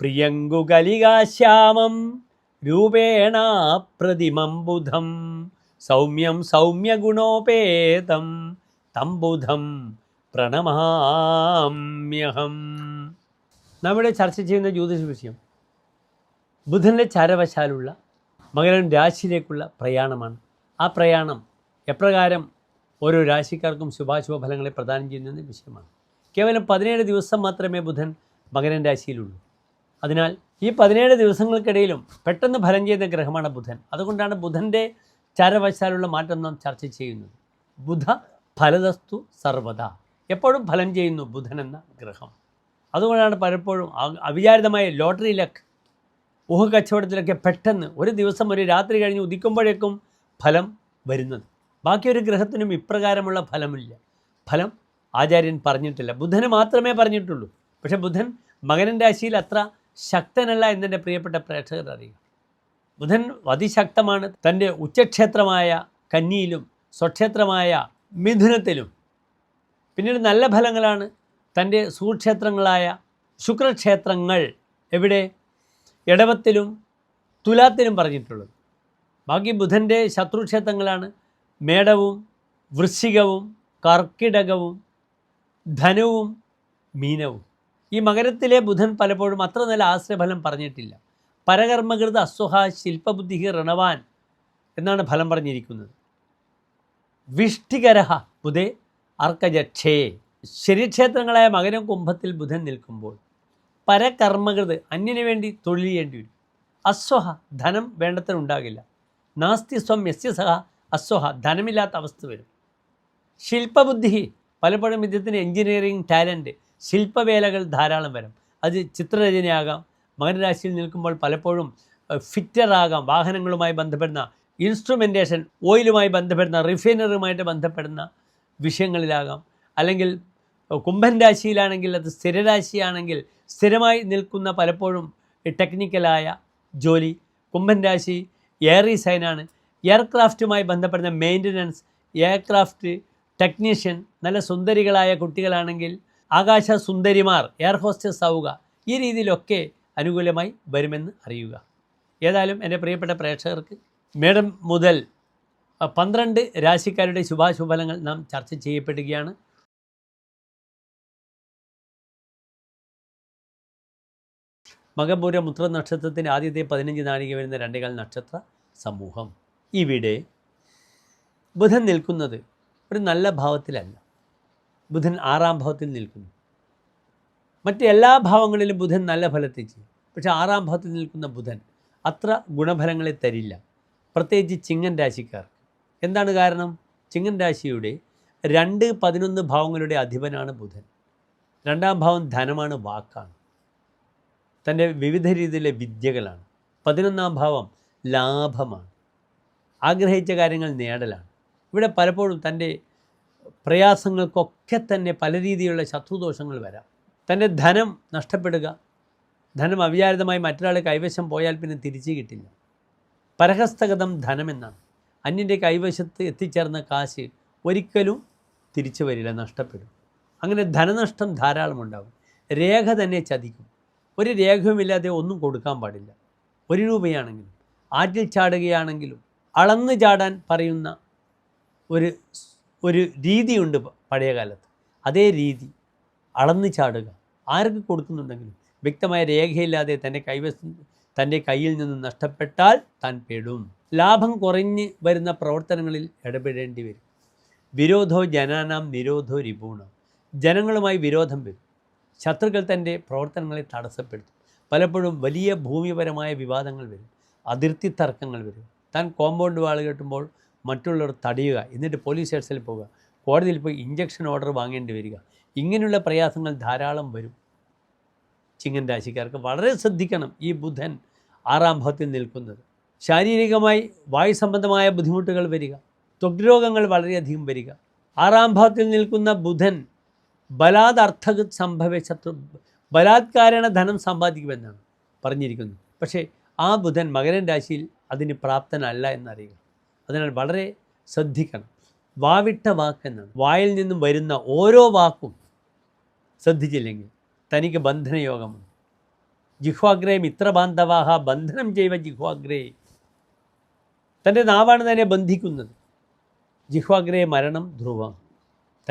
പ്രിയങ്കുകലികാശ്യാമം രൂപേണ പ്രതിമം ബുധം. സൗമ്യം സൗമ്യഗുണോപേതം തം ബുധം പ്രണമാമ്യഹം. നമ്മുടെ ചർച്ച ചെയ്യുന്ന ജ്യോതിഷ വിഷയം ബുധന്റെ ചരവശാലുള്ള മകരൻ രാശിയിലേക്കുള്ള പ്രയാണമാണ്. ആ പ്രയാണം എപ്രകാരം ഓരോ രാശിക്കാർക്കും ശുഭാശുഭ ഫലങ്ങളെ പ്രദാനം ചെയ്യുന്ന വിഷയമാണ്. കേവലം പതിനേഴ് ദിവസം മാത്രമേ ബുധൻ മകരൻ രാശിയിലുള്ളൂ. അതിനാൽ ഈ പതിനേഴ് ദിവസങ്ങൾക്കിടയിലും പെട്ടെന്ന് ഫലം ചെയ്ത ഗ്രഹമാണ് ബുധൻ. അതുകൊണ്ടാണ് ബുധന്റെ ചരവശാലുള്ള മാറ്റം നാം ചർച്ച ചെയ്യുന്നത്. ബുധ ഫലദസ്തു സർവത എപ്പോഴും ഫലം ചെയ്യുന്നു ബുധൻ എന്ന ഗ്രഹം. അതുകൊണ്ടാണ് പലപ്പോഴും അവിചാരിതമായ ലക്ക് കച്ചവടത്തിലൊക്കെ പെട്ടെന്ന് ഒരു ദിവസം ഒരു രാത്രി കഴിഞ്ഞ് ഉദിക്കുമ്പോഴേക്കും ഫലം വരുന്നത്. ബാക്കി ഒരു ഗ്രഹത്തിനും ഇപ്രകാരമുള്ള ഫലമില്ല. ഫലം ആചാര്യൻ പറഞ്ഞിട്ടില്ല. ബുധന് മാത്രമേ പറഞ്ഞിട്ടുള്ളൂ. പക്ഷേ ബുധൻ മകനൻ രാശിയിൽ അത്ര ശക്തനല്ല എന്നെ പ്രിയപ്പെട്ട പ്രേക്ഷകർ അറിയുക ബുധൻ അതിശക്തമാണ്. തന്റെ ഉച്ചക്ഷേത്രമായ കന്നിയിലും സ്വക്ഷേത്രമായ മിഥുനത്തിലും. പിന്നീട് നല്ല ഫലങ്ങളാണ്. തന്റെ സുക്ഷേത്രങ്ങളായ ശുക്രക്ഷേത്രങ്ങൾ എവിടെ? ഇടവത്തിലും തുലാത്തിലും പറഞ്ഞിട്ടുള്ളത്. ബാക്കി ബുധന്റെ ശത്രുക്ഷേത്രങ്ങളാണ് മേടവും വൃശ്ചികവും കർക്കിടകവും ധനവും മീനവും. ഈ മകരത്തിലെ ബുധൻ പലപ്പോഴും അത്ര നല്ല ആശ്രയഫലം പറഞ്ഞിട്ടില്ല. പരകർമ്മകൃത അസ്വഹ ശില്പബുദ്ധി ഋണവാൻ എന്നാണ് ഫലം പറഞ്ഞിരിക്കുന്നത്. വിഷ്ടികരഹ ബുധേ അർക്കജക്ഷേ. ശനിക്ഷേത്രങ്ങളായ മകരം കുംഭത്തിൽ ബുധൻ നിൽക്കുമ്പോൾ പരകർമ്മകൃത് അന്യനു വേണ്ടി തൊഴിൽ ചെയ്യേണ്ടി വരും. അസ്വഹ ധനം വേണ്ടത്ര ഉണ്ടാകില്ല നാസ്തി സ്വം യസ്യ സഹ അസ്വഹ ധനമില്ലാത്ത അവസ്ഥ വരും. ശില്പബുദ്ധി പലപ്പോഴും ഇദ്ദേഹത്തിന് എഞ്ചിനീയറിംഗ് ടാലന്റ് ശില്പവേലകൾ ധാരാളം വരും. അത് ചിത്രരചനയാകാം മകരരാശിയിൽ നിൽക്കുമ്പോൾ പലപ്പോഴും ഫിറ്ററാകാം വാഹനങ്ങളുമായി ബന്ധപ്പെടുന്ന ഇൻസ്ട്രുമെന്റേഷൻ ഓയിലുമായി ബന്ധപ്പെടുന്ന റിഫൈനറുമായിട്ട് ബന്ധപ്പെടുന്ന വിഷയങ്ങളിലാകാം. അല്ലെങ്കിൽ കുംഭൻ രാശിയിലാണെങ്കിൽ അത് സ്ഥിരരാശിയാണെങ്കിൽ സ്ഥിരമായി നിൽക്കുന്ന പലപ്പോഴും ടെക്നിക്കലായ ജോലി. കുംഭൻ രാശി എയറി സൈനാണ് എയർക്രാഫ്റ്റുമായി ബന്ധപ്പെടുന്ന മെയിന്റനൻസ് എയർക്രാഫ്റ്റ് ടെക്നീഷ്യൻ നല്ല സുന്ദരികളായ കുട്ടികളാണെങ്കിൽ ആകാശ സുന്ദരിമാർ എയർ ഹോസ്റ്റസ് ആവുക. ഈ രീതിയിലൊക്കെ അനുകൂലമായി വരുമെന്ന് അറിയുക. ഏതായാലും എന്റെ പ്രിയപ്പെട്ട പ്രേക്ഷകർക്ക് മേഡം മുതൽ പന്ത്രണ്ട് രാശിക്കാരുടെ ശുഭാശുഫലങ്ങൾ നാം ചർച്ച ചെയ്യപ്പെടുകയാണ്. മകപൂര മുത്ര നക്ഷത്രത്തിന്റെ ആദ്യത്തെ പതിനഞ്ച് നാഴിക വരുന്ന രണ്ടേകാൽ നക്ഷത്ര സമൂഹം. ഇവിടെ ബുധൻ നിൽക്കുന്നത് ഒരു നല്ല ഭാവത്തിലല്ല. ബുധൻ ആറാം ഭാവത്തിൽ നിൽക്കുന്നു. മറ്റ് എല്ലാ ഭാവങ്ങളിലും ബുധൻ നല്ല ഫലത്തെ ചെയ്യും. പക്ഷേ ആറാം ഭാവത്തിൽ നിൽക്കുന്ന ബുധൻ അത്ര ഗുണഫലങ്ങളെ തരില്ല. പ്രത്യേകിച്ച് ചിങ്ങൻ രാശിക്കാർ എന്താണ് കാരണം? ചിങ്ങൻ രാശിയുടെ രണ്ട് പതിനൊന്ന് ഭാവങ്ങളുടെ അധിപനാണ് ബുധൻ. രണ്ടാം ഭാവം ധനമാണ് വാക്കാണ്. തന്റെ വിവിധ രീതിയിലെ വിദ്യകളാണ്. പതിനൊന്നാം ഭാവം ലാഭമാണ്. ആഗ്രഹിച്ച കാര്യങ്ങൾ നേടലാണ്. ഇവിടെ പലപ്പോഴും തന്റെ പ്രയാസങ്ങൾക്കൊക്കെ തന്നെ പല രീതിയിലുള്ള ശത്രുദോഷങ്ങൾ വരാം. തന്റെ ധനം നഷ്ടപ്പെടുക ധനം അവിചാരിതമായി മറ്റൊരാളെ കൈവശം പോയാൽ പിന്നെ തിരിച്ചു കിട്ടില്ല. പരഹസ്തഗതം ധനമെന്നാണ് അന്യന്റെ കൈവശത്ത് എത്തിച്ചേർന്ന കാശ് ഒരിക്കലും തിരിച്ചു വരില്ല നഷ്ടപ്പെടും. അങ്ങനെ ധനനഷ്ടം ധാരാളം ഉണ്ടാകും രേഖ തന്നെ ചതിക്കും. ഒരു രേഖയുമില്ലാതെ ഒന്നും കൊടുക്കാൻ പാടില്ല. ഒരു രൂപയാണെങ്കിലും ആറ്റിൽ ചാടുകയാണെങ്കിലും അളന്ന് ചാടാൻ പറയുന്ന ഒരു ഒരു രീതിയുണ്ട് പഴയ കാലത്ത്. അതേ രീതി. അളന്നു ചാടുക. ആർക്ക് കൊടുക്കുന്നുണ്ടെങ്കിലും വ്യക്തമായ രേഖയില്ലാതെ തന്റെ കൈവശ തന്റെ കയ്യിൽ നിന്ന് നഷ്ടപ്പെട്ടാൽ താൻ പെടും. ലാഭം കുറഞ്ഞ് വരുന്ന പ്രവർത്തനങ്ങളിൽ ഇടപെടേണ്ടി വരും. വിരോധോ ജനാനാം നിരോധോ രിപൂണം. ജനങ്ങളുമായി വിരോധം വരും. ശത്രുക്കൾ തന്റെ പ്രവർത്തനങ്ങളെ തടസ്സപ്പെടുത്തും. പലപ്പോഴും വലിയ ഭൂമിപരമായ വിവാദങ്ങൾ വരും. അതിർത്തി തർക്കങ്ങൾ വരും. താൻ കോമ്പൗണ്ട് വാൾ കെട്ടുമ്പോൾ മറ്റുള്ളവർ തടയുക. എന്നിട്ട് പോലീസ് സ്റ്റേഷനിൽ പോവുക. കോടതിയിൽ പോയി ഇഞ്ചക്ഷൻ ഓർഡർ വാങ്ങേണ്ടി വരിക. ഇങ്ങനെയുള്ള പ്രയാസങ്ങൾ ധാരാളം വരും. ചിങ്ങൻ രാശിക്കാർക്ക് വളരെ ശ്രദ്ധിക്കണം ഈ ബുധൻ ആറാം ഭാവത്തിൽ നിൽക്കുന്നത്. ശാരീരികമായി വായു സംബന്ധമായ ബുദ്ധിമുട്ടുകൾ വരിക. ത്വക് രോഗങ്ങൾ വളരെയധികം വരിക. ആറാം ഭാവത്തിൽ നിൽക്കുന്ന ബുധൻ ബലാദർത്ഥ സംഭവ ശത്രു ബലാത്കാരണ ധനം സമ്പാദിക്കുമെന്നാണ് പറഞ്ഞിരിക്കുന്നത്. പക്ഷേ ആ ബുധൻ മകരൻ രാശിയിൽ അതിന് പ്രാപ്തനല്ല എന്നറിയുക. അതിനാൽ വളരെ ശ്രദ്ധിക്കണം. വാവിട്ട വാക്കെന്നാണ്. വായിൽ നിന്നും വരുന്ന ഓരോ വാക്കും ശ്രദ്ധിച്ചില്ലെങ്കിൽ തനിക്ക് ബന്ധനയോഗമുണ്ട്. ജിഹ്വാഗ്രേ മിത്രബാന്ധവാഹ ബന്ധനം ചെയ്വ ജിഹ്വാഗ്രേ തന്റെ നാവാണ് തന്നെ ബന്ധിക്കുന്നത്. ജിഹ്വാഗ്രേ മരണം ധ്രുവം.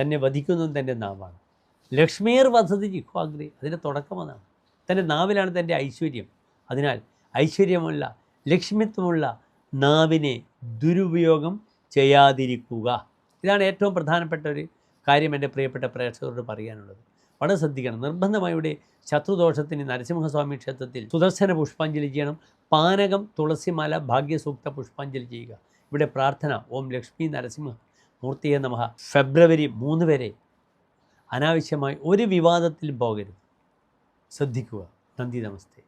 തന്നെ വധിക്കുന്നതും തന്റെ നാവാണ്. ലക്ഷ്മീർ വധതി ജിഹ്വാഗ്രേ അതിന്റെ തുടക്കം അതാണ് തന്റെ നാവിലാണ് തന്റെ ഐശ്വര്യം. അതിനാൽ ഐശ്വര്യമുള്ള ലക്ഷ്മിത്വമുള്ള നാവിനെ ദുരുപയോഗം ചെയ്യാതിരിക്കുക. ഇതാണ് ഏറ്റവും പ്രധാനപ്പെട്ട ഒരു കാര്യം എന്റെ പ്രിയപ്പെട്ട പ്രേക്ഷകരോട് പറയാനുള്ളത്. വളരെ ശ്രദ്ധിക്കണം. നിർബന്ധമായി ഇവിടെ ശത്രുദോഷത്തിന് നരസിംഹസ്വാമി ക്ഷേത്രത്തിൽ സുദർശന പുഷ്പാഞ്ജലി ചെയ്യണം. പാനകം തുളസിമാല ഭാഗ്യസൂക്ത പുഷ്പാഞ്ജലി ചെയ്യുക. ഇവിടെ പ്രാർത്ഥന ഓം ലക്ഷ്മി നരസിംഹ മൂർത്തിയെ നമഃ. ഫെബ്രുവരി മൂന്ന് വരെ അനാവശ്യമായി ഒരു വിവാദത്തിലും പോകരുത്. ശ്രദ്ധിക്കുക. നന്ദി നമസ്തേ.